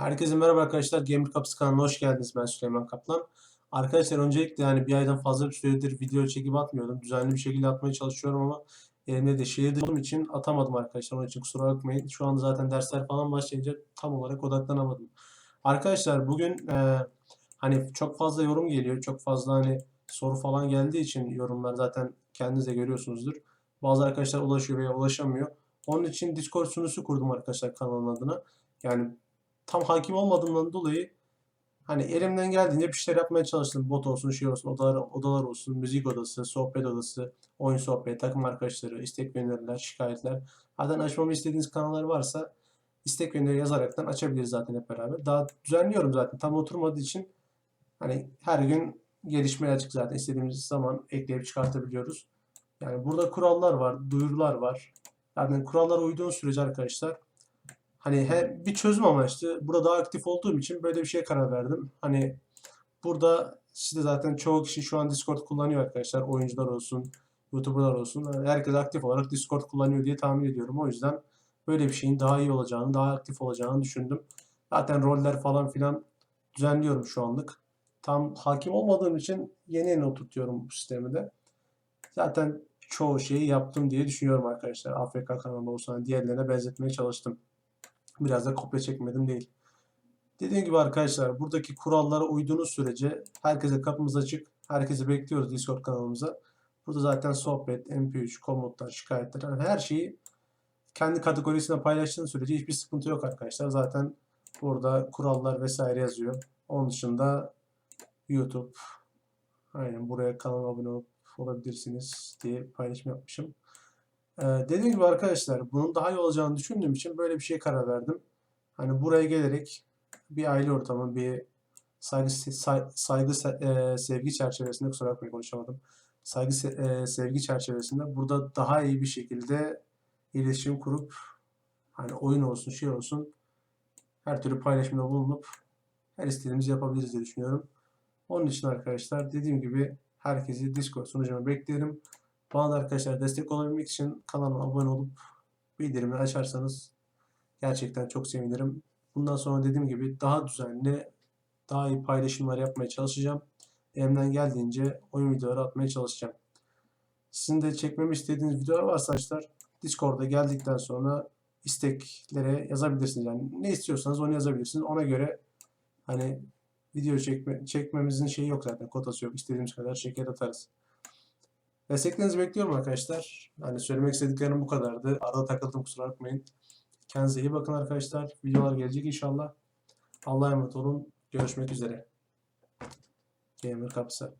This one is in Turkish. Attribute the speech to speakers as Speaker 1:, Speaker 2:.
Speaker 1: Herkese merhaba arkadaşlar. Gamer Kapısı kanalına hoş geldiniz. Ben Süleyman Kaplan. Arkadaşlar öncelikle yani bir aydan fazla bir süredir video çekip atmıyordum. Düzenli bir şekilde atmaya çalışıyorum ama elimde de şehir olduğum için atamadım arkadaşlar. Onun için kusura bakmayın. Şu anda zaten dersler falan başlayınca tam olarak odaklanamadım. Arkadaşlar bugün e, hani çok fazla yorum geliyor. Çok fazla hani soru falan geldiği için yorumlar zaten kendiniz de görüyorsunuzdur. Bazı arkadaşlar ulaşıyor veya ulaşamıyor. Onun için Discord sunucusu kurdum arkadaşlar kanalın adına. Yani tam hakim olmadığımdan dolayı hani elimden geldiğince bir şeyler yapmaya çalıştım. Bot olsun, şey olsun, odalar, odalar olsun, müzik odası, sohbet odası, oyun sohbeti, takım arkadaşları, istek ve öneriler, şikayetler. Zaten açmamı istediğiniz kanallar varsa istek ve öneri yazaraktan açabiliriz zaten hep beraber. Daha düzenliyorum zaten. Tam oturmadığı için hani her gün gelişmeye açık zaten. istediğimiz zaman ekleyip çıkartabiliyoruz. Yani burada kurallar var, duyurular var. Yani kurallara uyduğun sürece arkadaşlar Hani hem bir çözüm amaçlı. Burada daha aktif olduğum için böyle bir şeye karar verdim. Hani burada işte zaten çoğu kişi şu an Discord kullanıyor arkadaşlar. Oyuncular olsun, YouTuber'lar olsun. Herkes aktif olarak Discord kullanıyor diye tahmin ediyorum. O yüzden böyle bir şeyin daha iyi olacağını, daha aktif olacağını düşündüm. Zaten roller falan filan düzenliyorum şu anlık. Tam hakim olmadığım için yeni yeni oturtuyorum bu sistemi de. Zaten çoğu şeyi yaptım diye düşünüyorum arkadaşlar. AFK kanalı olsun diğerlerine benzetmeye çalıştım. Biraz da kopya çekmedim değil. Dediğim gibi arkadaşlar buradaki kurallara uyduğunuz sürece herkese kapımız açık. Herkesi bekliyoruz Discord kanalımıza. Burada zaten sohbet, MP3, komutlar, şikayetler her şeyi kendi kategorisine paylaştığınız sürece hiçbir sıkıntı yok arkadaşlar. Zaten burada kurallar vesaire yazıyor. Onun dışında YouTube aynen buraya kanala abone olup olabilirsiniz diye paylaşım yapmışım. Ee, dediğim gibi arkadaşlar bunun daha iyi olacağını düşündüğüm için böyle bir şeye karar verdim. Hani buraya gelerek bir aile ortamı, bir saygı, say- saygı e, sevgi çerçevesinde kusura bakmayın konuşamadım. Saygı e, sevgi çerçevesinde burada daha iyi bir şekilde iletişim kurup hani oyun olsun, şey olsun her türlü paylaşımda bulunup her istediğimizi yapabiliriz diye düşünüyorum. Onun için arkadaşlar dediğim gibi herkesi Discord sunucuma beklerim. Bana da arkadaşlar destek olabilmek için kanalıma abone olup bildirimi açarsanız gerçekten çok sevinirim. Bundan sonra dediğim gibi daha düzenli, daha iyi paylaşımlar yapmaya çalışacağım. Elimden geldiğince oyun videoları atmaya çalışacağım. Sizin de çekmemi istediğiniz videolar varsa arkadaşlar Discord'a geldikten sonra isteklere yazabilirsiniz. Yani ne istiyorsanız onu yazabilirsiniz. Ona göre hani video çekme, çekmemizin şeyi yok zaten. Kotası yok. İstediğimiz kadar şeker atarız. Desteklerinizi bekliyorum arkadaşlar. Hani söylemek istediklerim bu kadardı. Arada takıldım kusura bakmayın. Kendinize iyi bakın arkadaşlar. Videolar gelecek inşallah. Allah'a emanet olun. Görüşmek üzere. Gamer Kapısı.